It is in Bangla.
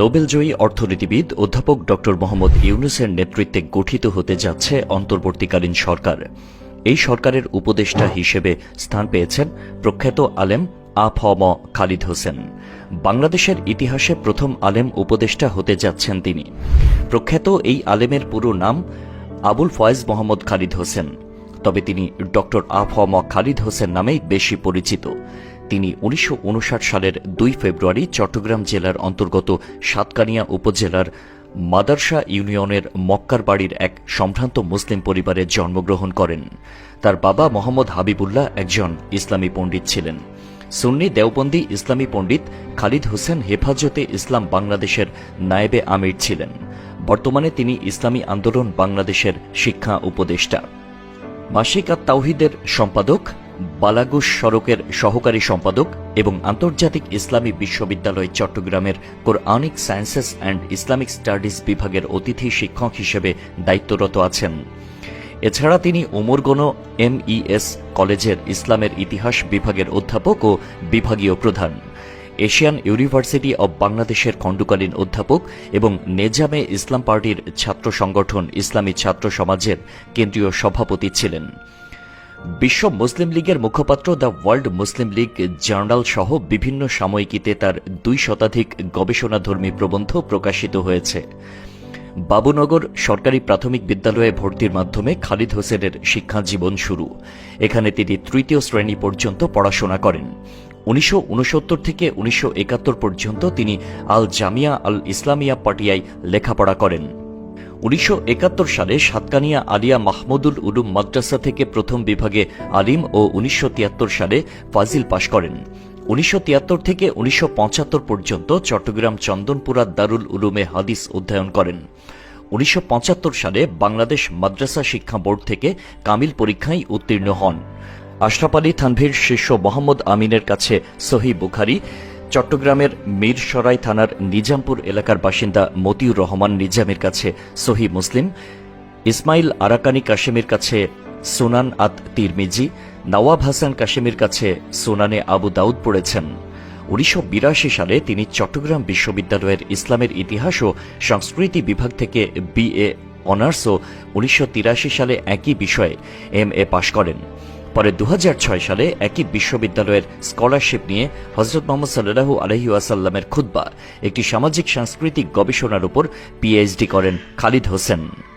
নোবেলজয়ী অর্থনীতিবিদ অধ্যাপক ড মোহাম্মদ ইউনুসের নেতৃত্বে গঠিত হতে যাচ্ছে অন্তর্বর্তীকালীন সরকার। এই সরকারের উপদেষ্টা হিসেবে স্থান পেয়েছেন প্রখ্যাত আলেম আফম খালিদ হোসেন। বাংলাদেশের ইতিহাসে প্রথম আলেম উপদেষ্টা হতে যাচ্ছেন তিনি। প্রখ্যাত এই আলেমের পুরো নাম আবুল ফয়েজ মোহাম্মদ খালিদ হোসেন। তবে তিনি ডক্টর আফম খালিদ হোসেন নামেই বেশি পরিচিত। তিনি উনিশশো উনষাট সালের দুই ফেব্রুয়ারি চট্টগ্রাম জেলার অন্তর্গত সাতকানিয়া উপজেলার মাদারসা ইউনিয়নের মক্কার বাড়ির এক সম্ভ্রান্ত মুসলিম পরিবারে জন্মগ্রহণ করেন। তার বাবা মোহাম্মদ হাবিবুল্লাহ একজন ইসলামী পণ্ডিত ছিলেন। সুন্নি দেওবন্দি ইসলামী পণ্ডিত খালিদ হোসেন হেফাজতে ইসলাম বাংলাদেশের নায়েবে আমির ছিলেন। বর্তমানে তিনি ইসলামী আন্দোলন বাংলাদেশের শিক্ষা উপদেষ্টা। মাসিক আত তাওহিদের সম্পাদক বালাগুস সড়কের সহকারী সম্পাদক এবং আন্তর্জাতিক ইসলামী বিশ্ববিদ্যালয় চট্টগ্রামের Quranic sciences and Islamic studies বিভাগের অতিথি শিক্ষক হিসেবে দায়িত্বরত আছেন। এছাড়া তিনি উমরগণ এমইএস কলেজের ইসলামের ইতিহাস বিভাগের অধ্যাপক ও বিভাগীয় প্রধান। এশিয়ান ইউনিভার্সিটি অব বাংলাদেশের খণ্ডকালীন অধ্যাপক এবং নেজামে ইসলাম পার্টির ছাত্র সংগঠন ইসলামী ছাত্র সমাজের কেন্দ্রীয় সভাপতি ছিলেন। বিশ্ব মুসলিম লীগের মুখপাত্র the World Muslim League journal সহ বিভিন্ন সাময়িকীতে তার দুই শতাধিক গবেষণাধর্মী প্রবন্ধ প্রকাশিত হয়েছে। বাবুনগর সরকারি প্রাথমিক বিদ্যালয়ে ভর্তির মাধ্যমে খালিদ হোসেনের শিক্ষা জীবন শুরু। এখানে তিনি তৃতীয় শ্রেণি পর্যন্ত পড়াশোনা করেন। উনিশশো উনসত্তর থেকে উনিশশো একাত্তর পর্যন্ত তিনি আল জামিয়া আল ইসলামিয়া পাটিয়ায় লেখাপড়া করেন। উনিশশো একাত্তর সালে সাতকানিয়া আলিয়া মাহমুদুল উলুম মাদ্রাসা থেকে প্রথম বিভাগে আলিম ও উনিশশো তিয়াত্তর সালে ফাজিল পাশ করেন। উনিশশো তিয়াত্তর থেকে উনিশশো পঁচাত্তর পর্যন্ত চট্টগ্রাম চন্দনপুরা দারুল উলুমে হাদিস অধ্যয়ন করেন। উনিশশো পঁচাত্তর সালে বাংলাদেশ মাদ্রাসা শিক্ষা বোর্ড থেকে কামিল পরীক্ষায় উত্তীর্ণ হন। আশরাফ আলী থানভীর শিষ্য মোহাম্মদ আমিনের কাছে সহি বুখারি চট্টগ্রামের মীরসরাই থানার নিজামপুর এলাকার বাসিন্দা মতিউর রহমান নিজামের কাছে সহি মুসলিম, ইসমাইল আরাকানি কাশেমের কাছে সুনান আত তিরমিজি, নওয়াব হাসান কাশেমের কাছে সুনানে আবু দাউদ পড়েছেন। উনিশশো বিরাশি সালে তিনি চট্টগ্রাম বিশ্ববিদ্যালয়ের ইসলামের ইতিহাস ও সংস্কৃতি বিভাগ থেকে বিএ অনার্স ও উনিশশো তিরাশি সালে একই বিষয়ে এম এ পাশ করেন। পরে দু হাজার ছয় সালে একই বিশ্ববিদ্যালয়ের স্কলারশিপ নিয়ে হজরত মোহাম্মদ সাল্লাহু আলহি আসাল্লামের খুদ্া একটি সামাজিক, সাংস্কৃতিক গবেষণার উপর পিএইচডি করেন খালিদ হোসেন।